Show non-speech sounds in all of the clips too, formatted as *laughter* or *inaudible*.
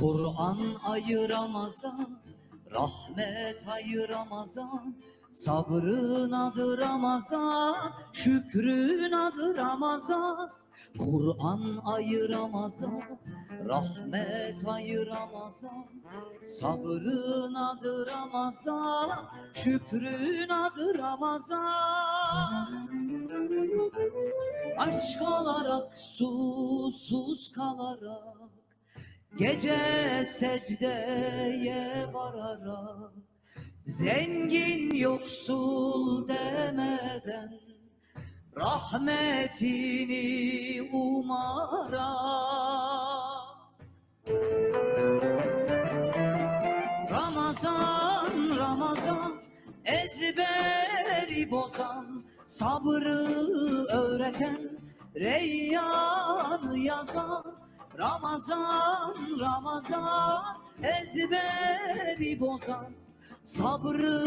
Kur'an ayı Ramazan, rahmet ayı Ramazan, sabrın adı Ramazan, şükrün adı Ramazan. Kur'an ayı Ramazan, rahmet ayı Ramazan, sabrın adı Ramazan, şükrün adı Ramazan. Aç kalarak, susuz kalarak, Gece secdeye vararak Zengin yoksul demeden Rahmetini umarak. Ramazan, Ramazan ezberi bozan Sabrı öğreten Reyyanı yazan Ramazan, Ramazan ezberi bozan Sabrı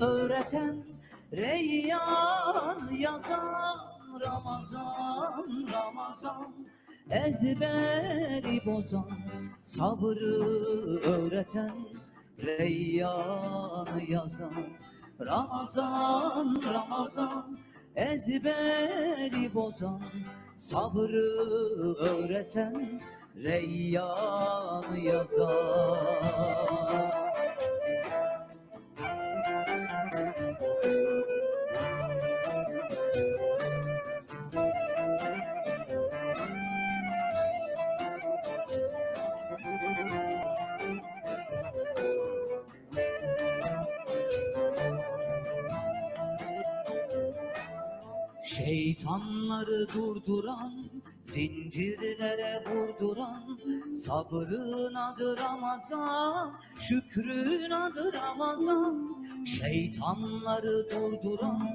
öğreten Reyyan yazan Ramazan, Ramazan ezberi bozan Sabrı öğreten Reyyan yazan Ramazan, Ramazan ezberi bozan Sabrı öğreten Reyyan yazar Şeytanları durduran, zincirlere vurduran, sabrın adı Ramazan, şükrün adı Ramazan. Şeytanları durduran,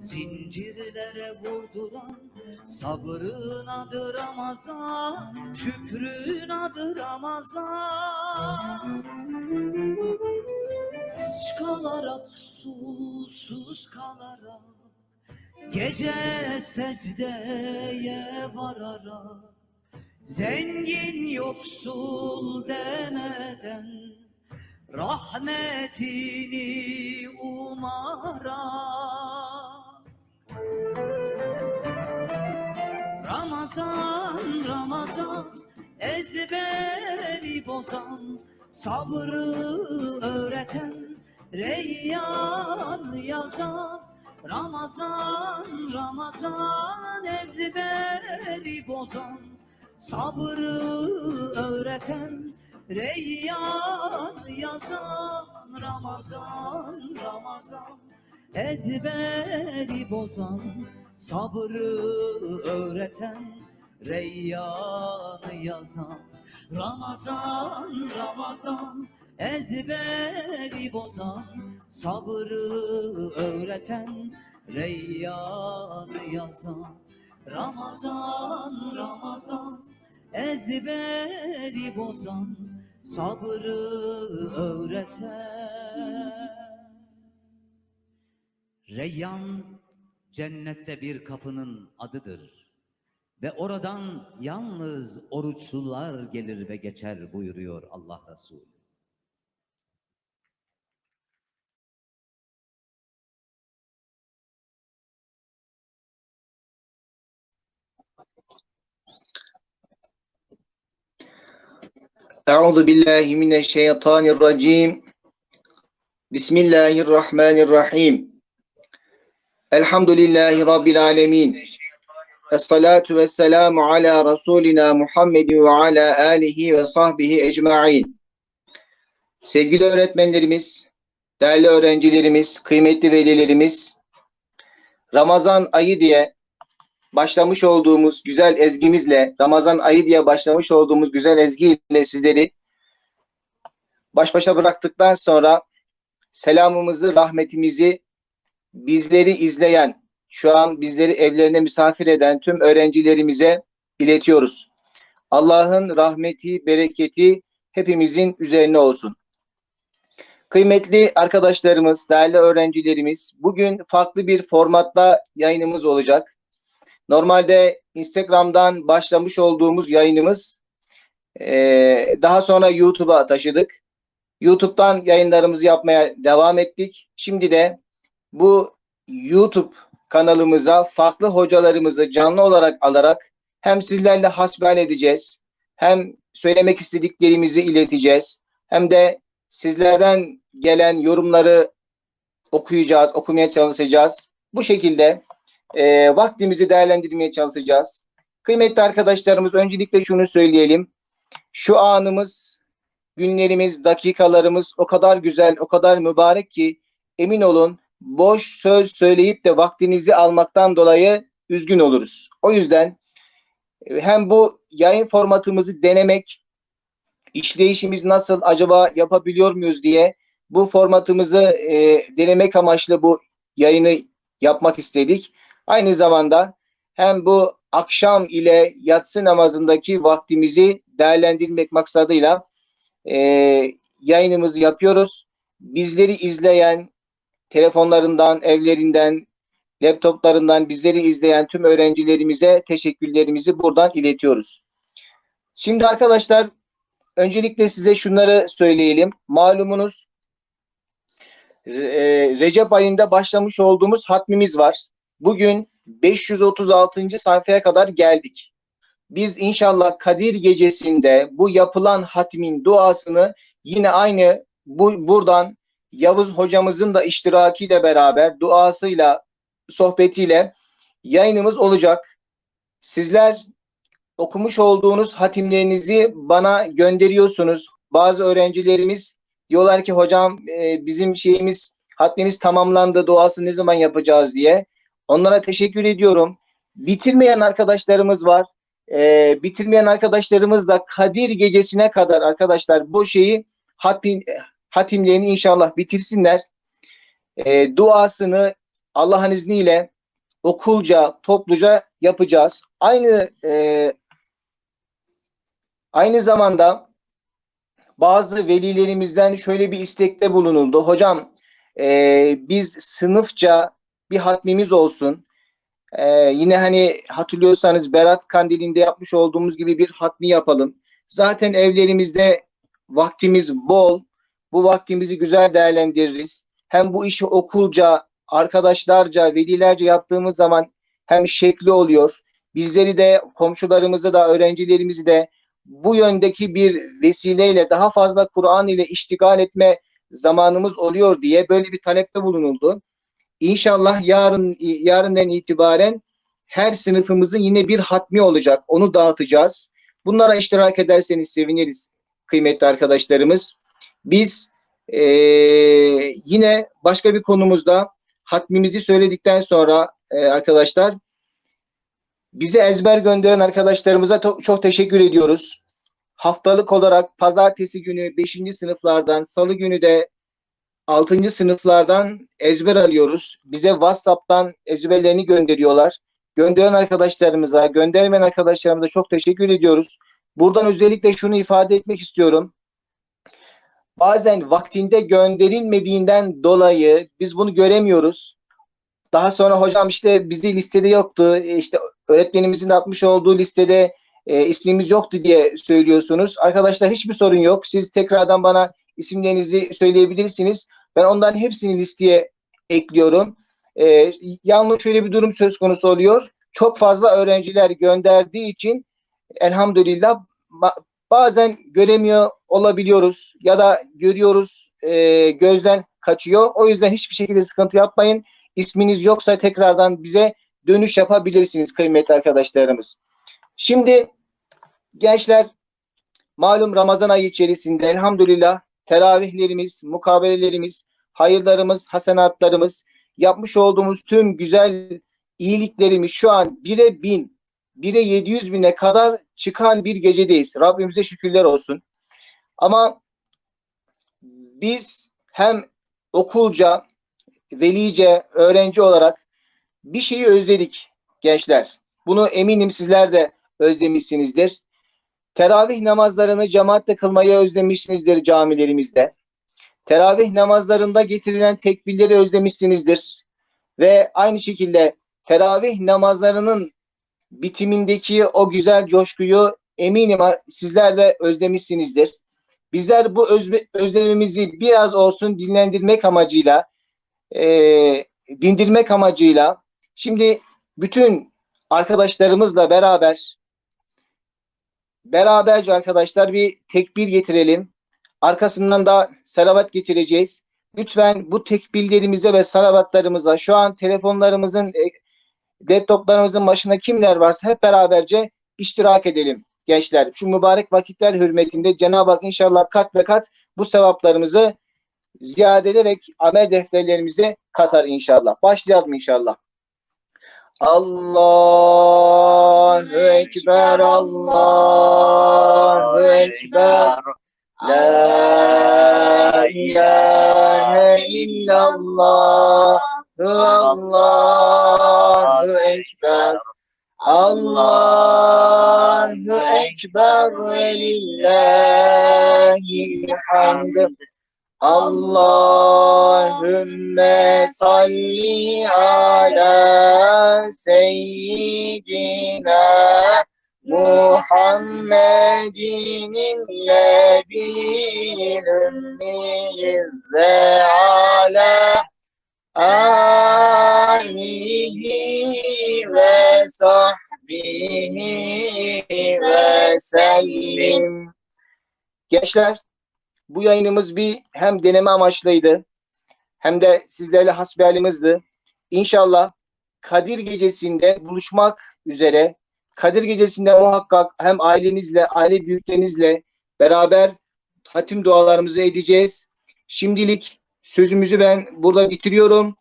zincirlere vurduran, sabrın adı Ramazan, şükrün adı Ramazan. Kalarak, susuz kalarak, Gece secdeye vararak Zengin yoksul demeden Rahmetini umarak. Ramazan, Ramazan ezberi bozan Sabrı öğreten Reyyan yazan Ramazan, Ramazan ezberi bozan Sabrı öğreten Reyyan yazan Ramazan, Ramazan ezberi bozan Sabrı öğreten Reyyan yazan Ramazan, Ramazan ezberi bozan Sabrı öğreten Reyyan yazan. Ramazan, Ramazan ezberi bozan Sabrı öğreten. Reyyan cennette bir kapının adıdır. Ve oradan yalnız oruçlular gelir ve geçer buyuruyor Allah Resulü. Euzu billahi mineşşeytanirracim. Bismillahirrahmanirrahim. Elhamdülillahi rabbil alamin. Essalatu vesselamu ala rasulina Muhammedin ve ala alihi ve sahbihi ecmaîn. Sevgili öğretmenlerimiz, değerli öğrencilerimiz, kıymetli velilerimiz, Ramazan ayı diye başlamış olduğumuz güzel ezgimizle, Ramazan ayı diye başlamış olduğumuz güzel ezgiyle sizleri baş başa bıraktıktan sonra selamımızı, rahmetimizi bizleri izleyen, şu an bizleri evlerine misafir eden tüm öğrencilerimize iletiyoruz. Allah'ın rahmeti, bereketi hepimizin üzerine olsun. Kıymetli arkadaşlarımız, değerli öğrencilerimiz, bugün farklı bir formatta yayınımız olacak. Normalde Instagram'dan başlamış olduğumuz yayınımız Ee, daha sonra YouTube'a taşıdık. YouTube'dan yayınlarımızı yapmaya devam ettik. Şimdi de bu YouTube kanalımıza farklı hocalarımızı canlı olarak alarak hem sizlerle hasbihal edeceğiz, hem söylemek istediklerimizi ileteceğiz, hem de sizlerden gelen yorumları okuyacağız, okumaya çalışacağız. Bu şekilde e, vaktimizi değerlendirmeye çalışacağız. Kıymetli arkadaşlarımız öncelikle şunu söyleyelim. Şu anımız, günlerimiz, dakikalarımız o kadar güzel, o kadar mübarek ki emin olun boş söz söyleyip de vaktinizi almaktan dolayı üzgün oluruz. O yüzden e, hem bu yayın formatımızı denemek, işleyişimiz nasıl acaba yapabiliyor muyuz diye bu formatımızı e, denemek amaçlı bu yayını yapmak istedik. Aynı zamanda hem bu akşam ile yatsı namazındaki vaktimizi değerlendirmek maksadıyla e, yayınımızı yapıyoruz. Bizleri izleyen, telefonlarından, evlerinden, laptoplarından bizleri izleyen tüm öğrencilerimize teşekkürlerimizi buradan iletiyoruz. Şimdi arkadaşlar öncelikle size şunları söyleyelim. Malumunuz e, Recep ayında başlamış olduğumuz hatmimiz var. Bugün 536. sayfaya kadar geldik. Biz inşallah Kadir gecesinde bu yapılan hatmin duasını yine aynı bu buradan Yavuz hocamızın da iştirakiyle beraber duasıyla sohbetiyle yayınımız olacak. Sizler okumuş olduğunuz hatimlerinizi bana gönderiyorsunuz. Bazı öğrencilerimiz diyorlar ki hocam e, bizim şeyimiz hatmimiz tamamlandı duası ne zaman yapacağız diye. Onlara teşekkür ediyorum. Bitirmeyen arkadaşlarımız var. E, bitirmeyen arkadaşlarımız da Kadir gecesine kadar arkadaşlar bu şeyi hatim, hatimlerini inşallah bitirsinler. E, duasını Allah'ın izniyle okulca, topluca yapacağız. Aynı e, aynı zamanda bazı velilerimizden şöyle bir istekte bulunuldu. Hocam e, biz sınıfça bir hatmimiz olsun. E, yine hani hatırlıyorsanız Berat Kandili'nde yapmış olduğumuz gibi bir hatmi yapalım. Zaten evlerimizde vaktimiz bol. Bu vaktimizi güzel değerlendiririz. Hem bu işi okulca, arkadaşlarca, velilerce yaptığımız zaman hem şekli oluyor. Bizleri de, komşularımızı da, öğrencilerimizi de bu yöndeki bir vesileyle daha fazla Kur'an ile iştigal etme zamanımız oluyor diye böyle bir talepte bulunuldu. İnşallah yarın yarından itibaren her sınıfımızın yine bir hatmi olacak. Onu dağıtacağız. Bunlara iştirak ederseniz seviniriz kıymetli arkadaşlarımız. Biz ee, yine başka bir konumuzda hatmimizi söyledikten sonra e, arkadaşlar bize ezber gönderen arkadaşlarımıza çok teşekkür ediyoruz. Haftalık olarak pazartesi günü 5. sınıflardan, salı günü de 6. sınıflardan ezber alıyoruz. Bize WhatsApp'tan ezberlerini gönderiyorlar. Gönderen arkadaşlarımıza, göndermeyen arkadaşlarımıza çok teşekkür ediyoruz. Buradan özellikle şunu ifade etmek istiyorum. Bazen vaktinde gönderilmediğinden dolayı biz bunu göremiyoruz. Daha sonra hocam işte bizi listede yoktu. İşte öğretmenimizin atmış olduğu listede e, ismimiz yoktu diye söylüyorsunuz. Arkadaşlar hiçbir sorun yok. Siz tekrardan bana isimlerinizi söyleyebilirsiniz. Ben onların hepsini listeye ekliyorum. E, yalnız şöyle bir durum söz konusu oluyor. Çok fazla öğrenciler gönderdiği için elhamdülillah bazen göremiyor olabiliyoruz ya da görüyoruz e, gözden kaçıyor. O yüzden hiçbir şekilde sıkıntı yapmayın. İsminiz yoksa tekrardan bize dönüş yapabilirsiniz kıymetli arkadaşlarımız. Şimdi gençler malum Ramazan ayı içerisinde elhamdülillah teravihlerimiz, mukabelelerimiz, hayırlarımız, hasenatlarımız, yapmış olduğumuz tüm güzel iyiliklerimiz şu an bire bin, bire yedi yüz bine kadar çıkan bir gecedeyiz. Rabbimize şükürler olsun. Ama biz hem okulca, velice, öğrenci olarak bir şeyi özledik gençler. Bunu eminim sizler de özlemişsinizdir. Teravih namazlarını cemaatle kılmayı özlemişsinizdir camilerimizde. Teravih namazlarında getirilen tekbirleri özlemişsinizdir. Ve aynı şekilde teravih namazlarının bitimindeki o güzel coşkuyu eminim sizler de özlemişsinizdir. Bizler bu özlemimizi biraz olsun dinlendirmek amacıyla, e, dindirmek amacıyla şimdi bütün arkadaşlarımızla beraber beraberce arkadaşlar bir tekbir getirelim. Arkasından da salavat getireceğiz. Lütfen bu tekbirlerimize ve salavatlarımıza şu an telefonlarımızın e, laptoplarımızın başında kimler varsa hep beraberce iştirak edelim gençler. Şu mübarek vakitler hürmetinde Cenab-ı Hak inşallah kat ve kat bu sevaplarımızı ziyade ederek amel defterlerimize katar inşallah. Başlayalım inşallah. Allahu Ekber, Allahu Ekber. La ilahe illallah. Allahu Ekber. Allahu Ekber ve lillahil hamd. Allahümme salli ala seyyidina Muhammedin nebiyyil ümmiyi ve ala alihi ve sahbihi ve sellim. Gençler bu yayınımız bir hem deneme amaçlıydı hem de sizlerle hasbihalimizdi. İnşallah Kadir Gecesi'nde buluşmak üzere Kadir Gecesi'nde muhakkak hem ailenizle, aile büyüklerinizle beraber hatim dualarımızı edeceğiz. Şimdilik sözümüzü ben burada bitiriyorum.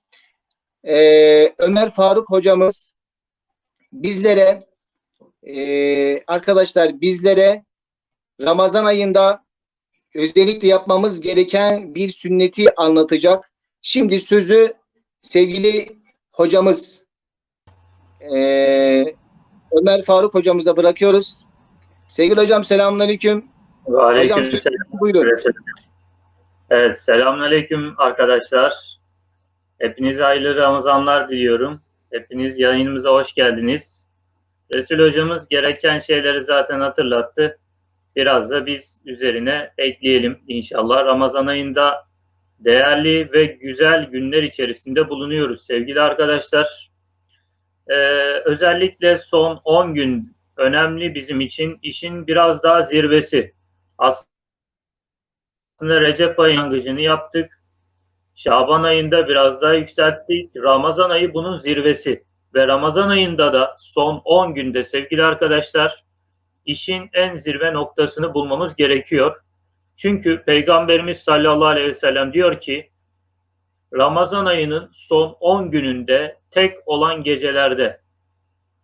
Ee, Ömer Faruk hocamız bizlere ee, arkadaşlar bizlere Ramazan ayında özellikle yapmamız gereken bir sünneti anlatacak. Şimdi sözü sevgili hocamız ee, Ömer Faruk hocamıza bırakıyoruz. Sevgili hocam selamünaleyküm. Ve aleyküm Hocam, selam. Buyurun. Evet, selamünaleyküm arkadaşlar. Hepinize hayırlı Ramazanlar diliyorum. Hepiniz yayınımıza hoş geldiniz. Resul hocamız gereken şeyleri zaten hatırlattı. Biraz da biz üzerine ekleyelim inşallah. Ramazan ayında değerli ve güzel günler içerisinde bulunuyoruz sevgili arkadaşlar. Ee, özellikle son 10 gün önemli bizim için. işin biraz daha zirvesi. Aslında Recep ayı yangıcını yaptık. Şaban ayında biraz daha yükselttik. Ramazan ayı bunun zirvesi. Ve Ramazan ayında da son 10 günde sevgili arkadaşlar işin en zirve noktasını bulmamız gerekiyor. Çünkü Peygamberimiz sallallahu aleyhi ve sellem diyor ki Ramazan ayının son 10 gününde tek olan gecelerde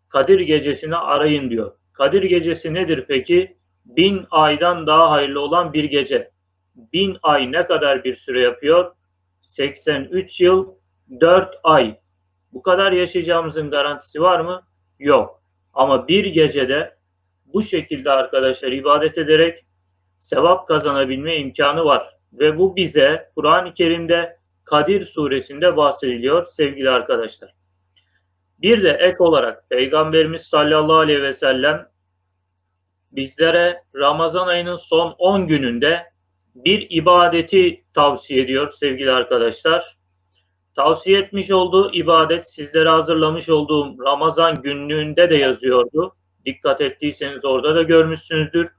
Kadir gecesini arayın diyor. Kadir gecesi nedir peki? Bin aydan daha hayırlı olan bir gece. Bin ay ne kadar bir süre yapıyor? 83 yıl 4 ay. Bu kadar yaşayacağımızın garantisi var mı? Yok. Ama bir gecede bu şekilde arkadaşlar ibadet ederek sevap kazanabilme imkanı var. Ve bu bize Kur'an-ı Kerim'de Kadir suresinde bahsediliyor sevgili arkadaşlar. Bir de ek olarak Peygamberimiz sallallahu aleyhi ve sellem bizlere Ramazan ayının son 10 gününde bir ibadeti tavsiye ediyor sevgili arkadaşlar. Tavsiye etmiş olduğu ibadet sizlere hazırlamış olduğum Ramazan günlüğünde de yazıyordu. Dikkat ettiyseniz orada da görmüşsünüzdür.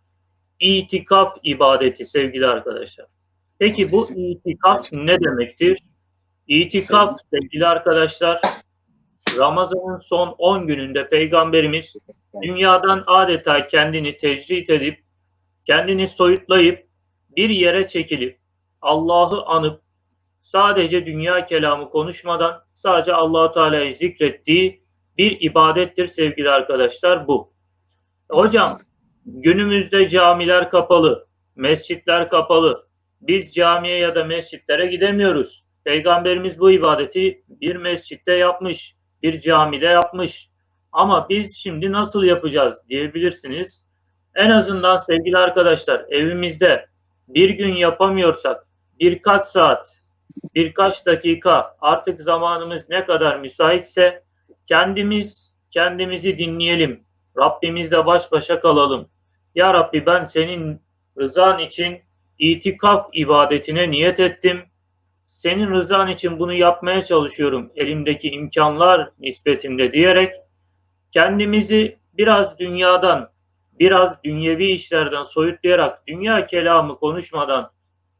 İtikaf ibadeti sevgili arkadaşlar. Peki bu itikaf ne demektir? İtikaf sevgili arkadaşlar Ramazan'ın son 10 gününde Peygamberimiz dünyadan adeta kendini tecrit edip, kendini soyutlayıp, bir yere çekilip, Allah'ı anıp, sadece dünya kelamı konuşmadan sadece Allahu Teala'yı zikrettiği bir ibadettir sevgili arkadaşlar bu. Hocam günümüzde camiler kapalı, mescitler kapalı. Biz camiye ya da mescitlere gidemiyoruz. Peygamberimiz bu ibadeti bir mescitte yapmış, bir camide yapmış. Ama biz şimdi nasıl yapacağız diyebilirsiniz. En azından sevgili arkadaşlar evimizde bir gün yapamıyorsak birkaç saat, birkaç dakika artık zamanımız ne kadar müsaitse kendimiz kendimizi dinleyelim. Rabbimizle baş başa kalalım. Ya Rabbi ben senin rızan için itikaf ibadetine niyet ettim. Senin rızan için bunu yapmaya çalışıyorum elimdeki imkanlar nispetinde diyerek kendimizi biraz dünyadan, biraz dünyevi işlerden soyutlayarak dünya kelamı konuşmadan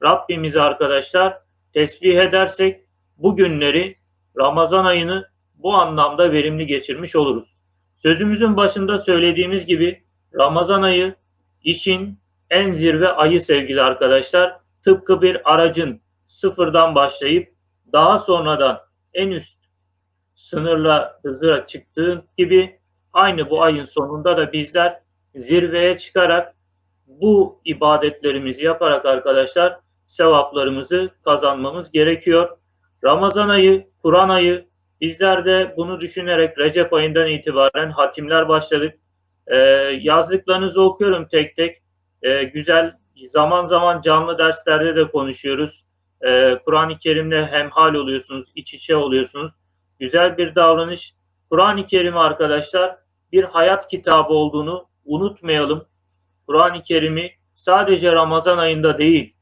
Rabbimizi arkadaşlar tesbih edersek bu günleri Ramazan ayını bu anlamda verimli geçirmiş oluruz. Sözümüzün başında söylediğimiz gibi Ramazan ayı işin en zirve ayı sevgili arkadaşlar. Tıpkı bir aracın sıfırdan başlayıp daha sonradan en üst sınırla hızla çıktığı gibi aynı bu ayın sonunda da bizler zirveye çıkarak bu ibadetlerimizi yaparak arkadaşlar sevaplarımızı kazanmamız gerekiyor. Ramazan ayı, Kur'an ayı bizler de bunu düşünerek Recep ayından itibaren hatimler başladık. Ee, yazdıklarınızı okuyorum tek tek. Ee, güzel zaman zaman canlı derslerde de konuşuyoruz. Ee, Kur'an-ı Kerim'le hemhal oluyorsunuz, iç içe oluyorsunuz. Güzel bir davranış. Kur'an-ı Kerim arkadaşlar bir hayat kitabı olduğunu unutmayalım. Kur'an-ı Kerim'i sadece Ramazan ayında değil,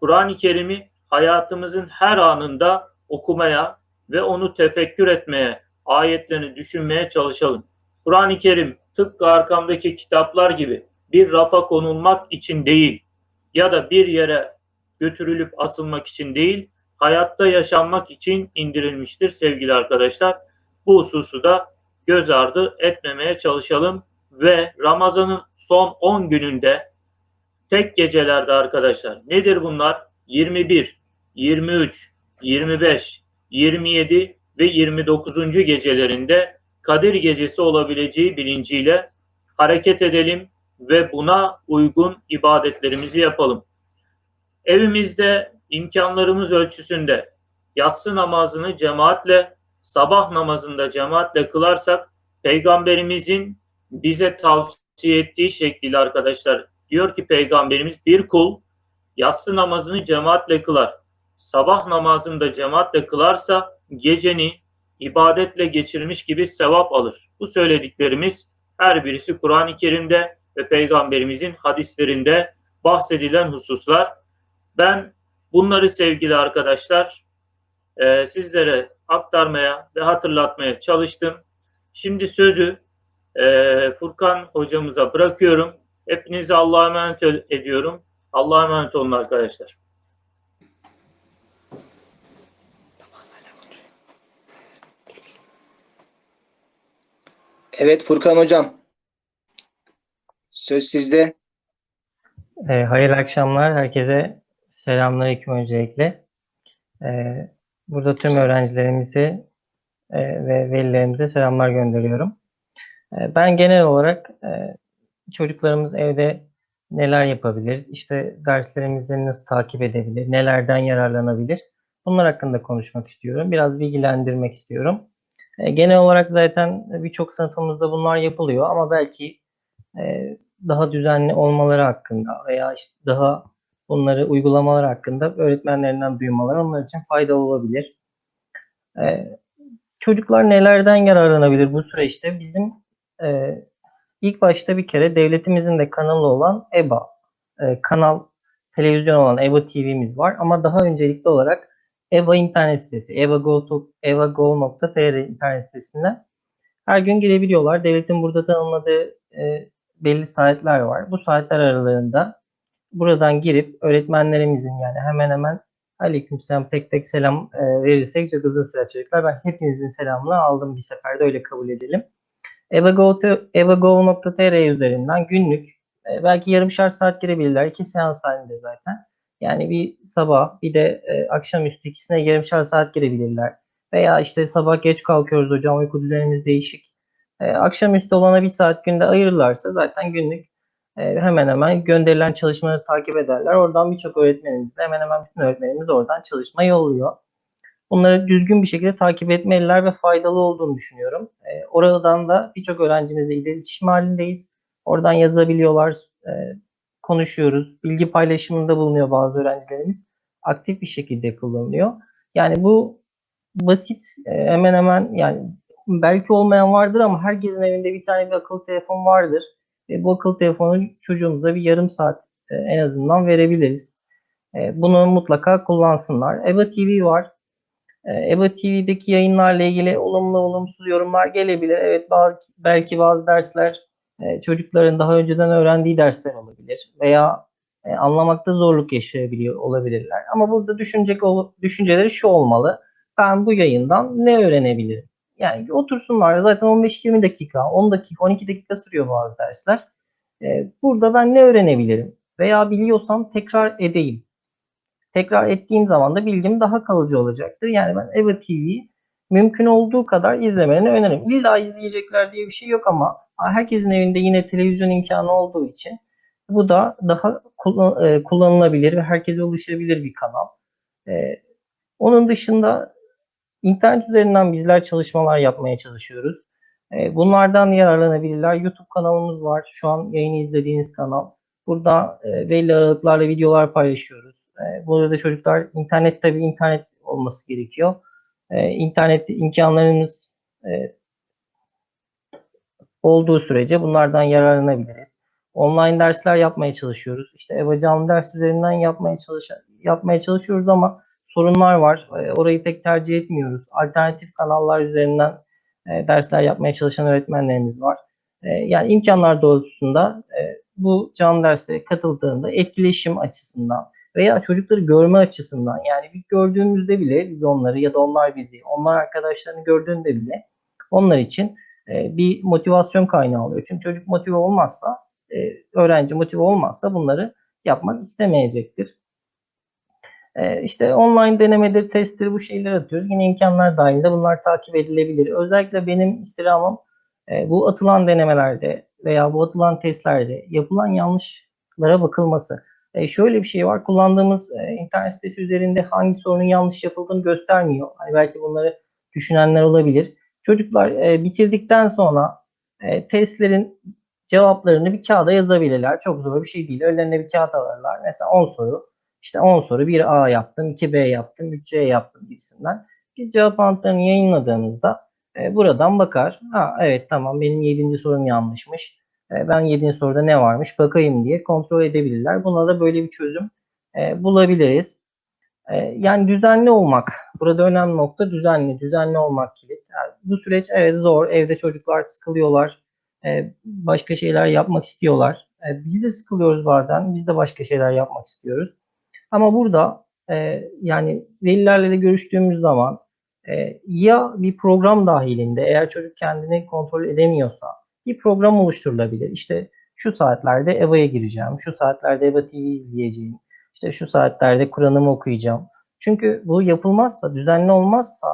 Kur'an-ı Kerim'i hayatımızın her anında okumaya ve onu tefekkür etmeye, ayetlerini düşünmeye çalışalım. Kur'an-ı Kerim tıpkı arkamdaki kitaplar gibi bir rafa konulmak için değil ya da bir yere götürülüp asılmak için değil, hayatta yaşanmak için indirilmiştir sevgili arkadaşlar. Bu hususu da göz ardı etmemeye çalışalım ve Ramazan'ın son 10 gününde tek gecelerde arkadaşlar nedir bunlar? 21, 23, 25, 27 ve 29. gecelerinde Kadir gecesi olabileceği bilinciyle hareket edelim ve buna uygun ibadetlerimizi yapalım. Evimizde imkanlarımız ölçüsünde yatsı namazını cemaatle, sabah namazında cemaatle kılarsak peygamberimizin bize tavsiye ettiği şekliyle arkadaşlar diyor ki peygamberimiz bir kul yatsı namazını cemaatle kılar. Sabah namazını da cemaatle kılarsa geceni ibadetle geçirmiş gibi sevap alır. Bu söylediklerimiz her birisi Kur'an-ı Kerim'de ve peygamberimizin hadislerinde bahsedilen hususlar. Ben bunları sevgili arkadaşlar e, sizlere aktarmaya ve hatırlatmaya çalıştım. Şimdi sözü e, Furkan hocamıza bırakıyorum. Hepinizi Allah'a emanet ediyorum. Allah'a emanet olun arkadaşlar. Evet Furkan hocam. Söz sizde. E, hayırlı akşamlar. Herkese selamünaleyküm öncelikle. E, burada tüm öğrencilerimizi e, ve velilerimize selamlar gönderiyorum. E, ben genel olarak e, çocuklarımız evde neler yapabilir, işte derslerimizi nasıl takip edebilir, nelerden yararlanabilir, bunlar hakkında konuşmak istiyorum. Biraz bilgilendirmek istiyorum. E, genel olarak zaten birçok sınıfımızda bunlar yapılıyor ama belki e, daha düzenli olmaları hakkında veya işte daha bunları uygulamalar hakkında öğretmenlerinden duymaları onlar için faydalı olabilir. Ee, çocuklar nelerden yararlanabilir bu süreçte? Bizim e, ilk başta bir kere devletimizin de kanalı olan EBA, e, kanal televizyon olan EBA TV'miz var ama daha öncelikli olarak EBA internet sitesi, evago, evago.tr internet sitesinden her gün girebiliyorlar. Devletin burada tanımladığı e, belli saatler var. Bu saatler aralarında buradan girip öğretmenlerimizin yani hemen hemen aleykümselam tek tek selam e, verirsek çok hızlı sıra çocuklar. Ben hepinizin selamını aldım bir seferde öyle kabul edelim. evago.tr üzerinden günlük e, belki yarımşar saat girebilirler. iki seans halinde zaten. Yani bir sabah bir de e, akşamüstü ikisine yarımşar saat girebilirler. Veya işte sabah geç kalkıyoruz hocam uyku düzenimiz değişik. E, akşamüstü olana bir saat günde ayırırlarsa zaten günlük e, hemen hemen gönderilen çalışmaları takip ederler. Oradan birçok öğretmenimiz de hemen hemen bütün öğretmenimiz oradan çalışma yolluyor. Bunları düzgün bir şekilde takip etmeliler ve faydalı olduğunu düşünüyorum. E, oradan da birçok öğrencimizle iletişim halindeyiz. Oradan yazabiliyorlar, e, konuşuyoruz. Bilgi paylaşımında bulunuyor bazı öğrencilerimiz. Aktif bir şekilde kullanılıyor. Yani bu basit e, hemen hemen yani belki olmayan vardır ama herkesin evinde bir tane bir akıllı telefon vardır. e, bu akıllı telefonu çocuğumuza bir yarım saat e, en azından verebiliriz. E, bunu mutlaka kullansınlar. EBA TV var. EBA TV'deki yayınlarla ilgili olumlu olumsuz yorumlar gelebilir. Evet belki bazı dersler e, çocukların daha önceden öğrendiği dersler olabilir veya e, anlamakta zorluk yaşayabiliyor olabilirler. Ama burada düşünecek düşünceleri şu olmalı. Ben bu yayından ne öğrenebilirim? Yani otursunlar zaten 15-20 dakika, 10 dakika, 12 dakika sürüyor bazı dersler. E, burada ben ne öğrenebilirim? Veya biliyorsam tekrar edeyim. Tekrar ettiğim zaman da bilgim daha kalıcı olacaktır. Yani ben EVA TV'yi mümkün olduğu kadar izlemelerini öneririm. İlla izleyecekler diye bir şey yok ama herkesin evinde yine televizyon imkanı olduğu için bu da daha e, kullanılabilir ve herkese ulaşabilir bir kanal. E, onun dışında internet üzerinden bizler çalışmalar yapmaya çalışıyoruz. E, bunlardan yararlanabilirler. YouTube kanalımız var. Şu an yayını izlediğiniz kanal. Burada e, belli aralıklarla videolar paylaşıyoruz. E, burada çocuklar internet tabii internet olması gerekiyor. E, internet imkanlarımız e, olduğu sürece bunlardan yararlanabiliriz. Online dersler yapmaya çalışıyoruz. İşte EVA canlı ders üzerinden yapmaya çalış yapmaya çalışıyoruz ama sorunlar var. E, orayı pek tercih etmiyoruz. Alternatif kanallar üzerinden e, dersler yapmaya çalışan öğretmenlerimiz var. E, yani imkanlar doğrultusunda e, bu canlı derslere katıldığında etkileşim açısından veya çocukları görme açısından yani bir gördüğümüzde bile biz onları ya da onlar bizi, onlar arkadaşlarını gördüğünde bile onlar için e, bir motivasyon kaynağı oluyor. Çünkü çocuk motive olmazsa, e, öğrenci motive olmazsa bunları yapmak istemeyecektir. E, işte online denemedir, testleri bu şeyleri atıyoruz. Yine imkanlar dahilinde bunlar takip edilebilir. Özellikle benim istirhamım e, bu atılan denemelerde veya bu atılan testlerde yapılan yanlışlara bakılması. E, şöyle bir şey var. Kullandığımız e, internet sitesi üzerinde hangi sorunun yanlış yapıldığını göstermiyor. Hani belki bunları düşünenler olabilir. Çocuklar e, bitirdikten sonra e, testlerin cevaplarını bir kağıda yazabilirler. Çok zor bir şey değil. Önlerine bir kağıt alırlar. Mesela 10 soru. İşte 10 soru 1A yaptım, 2B yaptım, 3C yaptım gibisinden. Biz cevap antlarını yayınladığımızda e, buradan bakar. Ha evet tamam benim 7. sorum yanlışmış. E, ben 7. soruda ne varmış bakayım diye kontrol edebilirler. Buna da böyle bir çözüm e, bulabiliriz. E, yani düzenli olmak. Burada önemli nokta düzenli. Düzenli olmak kilit. Yani bu süreç evet zor. Evde çocuklar sıkılıyorlar. Başka şeyler yapmak istiyorlar. Biz de sıkılıyoruz bazen. Biz de başka şeyler yapmak istiyoruz. Ama burada yani velilerle de görüştüğümüz zaman ya bir program dahilinde eğer çocuk kendini kontrol edemiyorsa bir program oluşturulabilir. İşte şu saatlerde EVA'ya gireceğim, şu saatlerde EVA TV izleyeceğim, işte şu saatlerde Kur'an'ımı okuyacağım. Çünkü bu yapılmazsa, düzenli olmazsa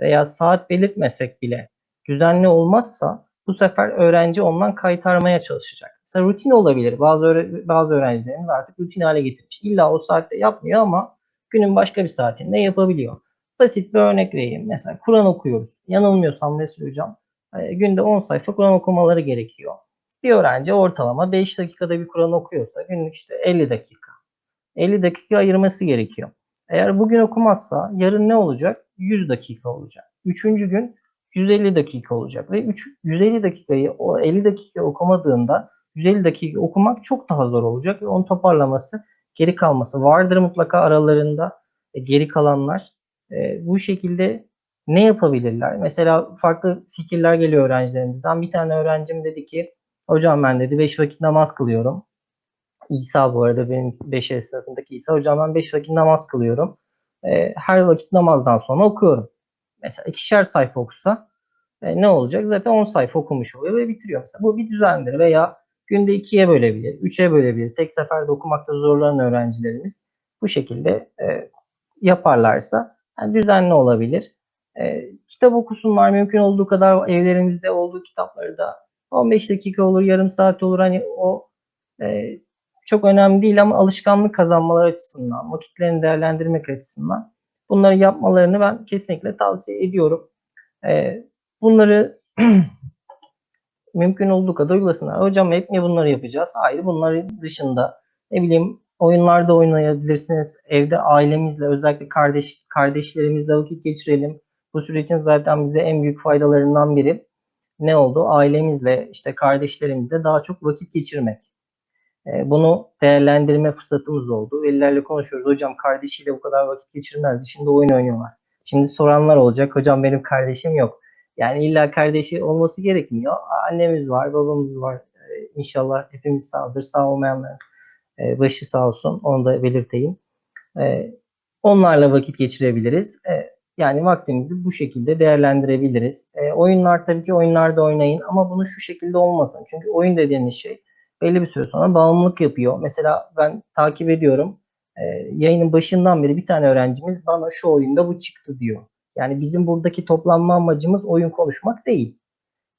veya saat belirtmesek bile düzenli olmazsa bu sefer öğrenci ondan kaytarmaya çalışacak. Mesela rutin olabilir. Bazı öğre- bazı öğrencilerimiz artık rutin hale getirmiş. İlla o saatte yapmıyor ama günün başka bir saatinde yapabiliyor. Basit bir örnek vereyim. Mesela Kur'an okuyoruz. Yanılmıyorsam Resul Hocam e, günde 10 sayfa Kur'an okumaları gerekiyor. Bir öğrenci ortalama 5 dakikada bir Kur'an okuyorsa günlük işte 50 dakika. 50 dakika ayırması gerekiyor. Eğer bugün okumazsa yarın ne olacak? 100 dakika olacak. Üçüncü gün 150 dakika olacak ve 3, 150 dakikayı o 50 dakika okumadığında 150 dakika okumak çok daha zor olacak ve onun toparlaması, geri kalması vardır mutlaka aralarında e, geri kalanlar. E, bu şekilde ne yapabilirler? Mesela farklı fikirler geliyor öğrencilerimizden. Bir tane öğrencim dedi ki hocam ben dedi 5 vakit namaz kılıyorum. İsa bu arada benim 5 sınıfındaki İsa. Hocam ben 5 vakit namaz kılıyorum. E, her vakit namazdan sonra okuyorum. Mesela ikişer sayfa okusa e, ne olacak? Zaten 10 sayfa okumuş oluyor ve bitiriyor. Mesela bu bir düzendir veya günde ikiye bölebilir, üçe bölebilir. Tek seferde okumakta zorlanan öğrencilerimiz bu şekilde e, yaparlarsa yani düzenli olabilir. E, kitap okusunlar mümkün olduğu kadar evlerimizde olduğu kitapları da 15 dakika olur, yarım saat olur. Hani o e, çok önemli değil ama alışkanlık kazanmaları açısından, vakitlerini değerlendirmek açısından bunları yapmalarını ben kesinlikle tavsiye ediyorum. E, bunları *clears throat* mümkün olduğu kadar uygulasınlar. Hocam hep mi bunları yapacağız? Hayır bunların dışında ne bileyim oyunlarda oynayabilirsiniz. Evde ailemizle özellikle kardeş kardeşlerimizle vakit geçirelim. Bu sürecin zaten bize en büyük faydalarından biri. ne oldu? Ailemizle, işte kardeşlerimizle daha çok vakit geçirmek. E, bunu değerlendirme fırsatımız oldu. Velilerle konuşuyoruz. Hocam kardeşiyle bu kadar vakit geçirmezdi. Şimdi oyun oynuyorlar. Şimdi soranlar olacak. Hocam benim kardeşim yok. Yani illa kardeşi olması gerekmiyor. Annemiz var, babamız var. E, İnşallah hepimiz sağdır. Sağ olmayanların e, başı sağ olsun. Onu da belirteyim. E, onlarla vakit geçirebiliriz. E, yani vaktimizi bu şekilde değerlendirebiliriz. E, oyunlar tabii ki oyunlarda oynayın ama bunu şu şekilde olmasın. Çünkü oyun dediğiniz şey belli bir süre sonra bağımlılık yapıyor. Mesela ben takip ediyorum. E, yayının başından beri bir tane öğrencimiz bana şu oyunda bu çıktı diyor. Yani bizim buradaki toplanma amacımız oyun konuşmak değil.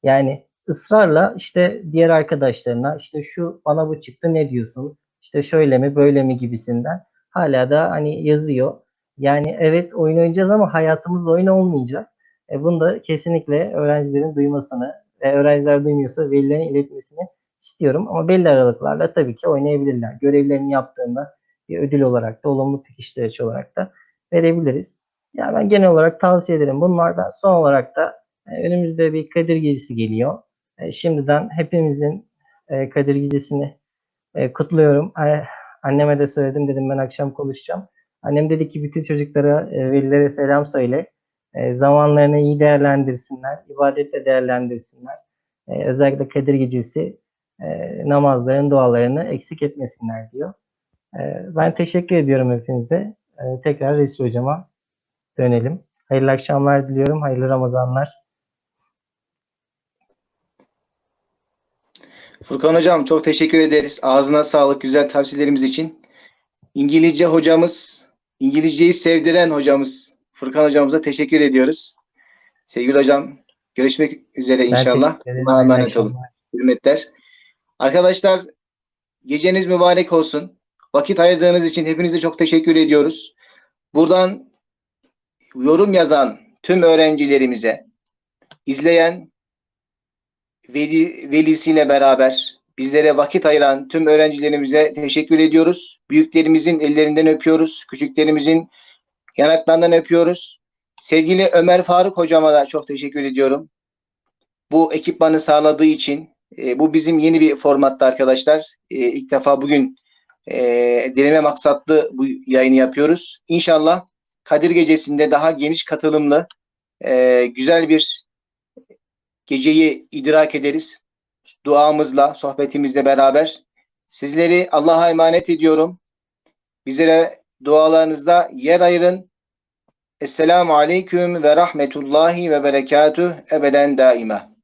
Yani ısrarla işte diğer arkadaşlarına işte şu bana bu çıktı ne diyorsun? İşte şöyle mi böyle mi gibisinden hala da hani yazıyor. Yani evet oyun oynayacağız ama hayatımız oyun olmayacak. E bunu da kesinlikle öğrencilerin duymasını ve öğrenciler duymuyorsa velilerin iletmesini istiyorum. Ama belli aralıklarla tabii ki oynayabilirler. Görevlerini yaptığında bir ödül olarak da olumlu pekiştirici olarak da verebiliriz. Yani ben genel olarak tavsiye ederim. Bunlardan son olarak da e, önümüzde bir Kadir Gecesi geliyor. E, şimdiden hepimizin e, Kadir Gecesi'ni kutluyorum. Anneme de söyledim dedim ben akşam konuşacağım. Annem dedi ki bütün çocuklara, e, velilere selam söyle. E, zamanlarını iyi değerlendirsinler, ibadetle değerlendirsinler. E, özellikle Kadir Gecesi e, namazların, dualarını eksik etmesinler diyor. E, ben teşekkür ediyorum hepinize. E, tekrar Resul Hocama dönelim. Hayırlı akşamlar diliyorum, hayırlı Ramazanlar. Furkan Hocam çok teşekkür ederiz. Ağzına sağlık güzel tavsiyelerimiz için. İngilizce hocamız, İngilizceyi sevdiren hocamız Furkan hocamıza teşekkür ediyoruz. Sevgili hocam görüşmek üzere Ben inşallah. Allah'a emanet olun. Hürmetler. Arkadaşlar geceniz mübarek olsun. Vakit ayırdığınız için hepinize çok teşekkür ediyoruz. Buradan yorum yazan tüm öğrencilerimize, izleyen veli, velisiyle beraber bizlere vakit ayıran tüm öğrencilerimize teşekkür ediyoruz. Büyüklerimizin ellerinden öpüyoruz. Küçüklerimizin yanaklarından öpüyoruz. Sevgili Ömer Faruk hocama da çok teşekkür ediyorum. Bu ekipmanı sağladığı için e, bu bizim yeni bir formatta arkadaşlar. E, ilk defa bugün e, deneme maksatlı bu yayını yapıyoruz. İnşallah Kadir Gecesi'nde daha geniş katılımlı e, güzel bir geceyi idrak ederiz. Duamızla, sohbetimizle beraber. Sizleri Allah'a emanet ediyorum. Bizlere dualarınızda yer ayırın. Esselamu Aleyküm ve Rahmetullahi ve Berekatüh ebeden daima.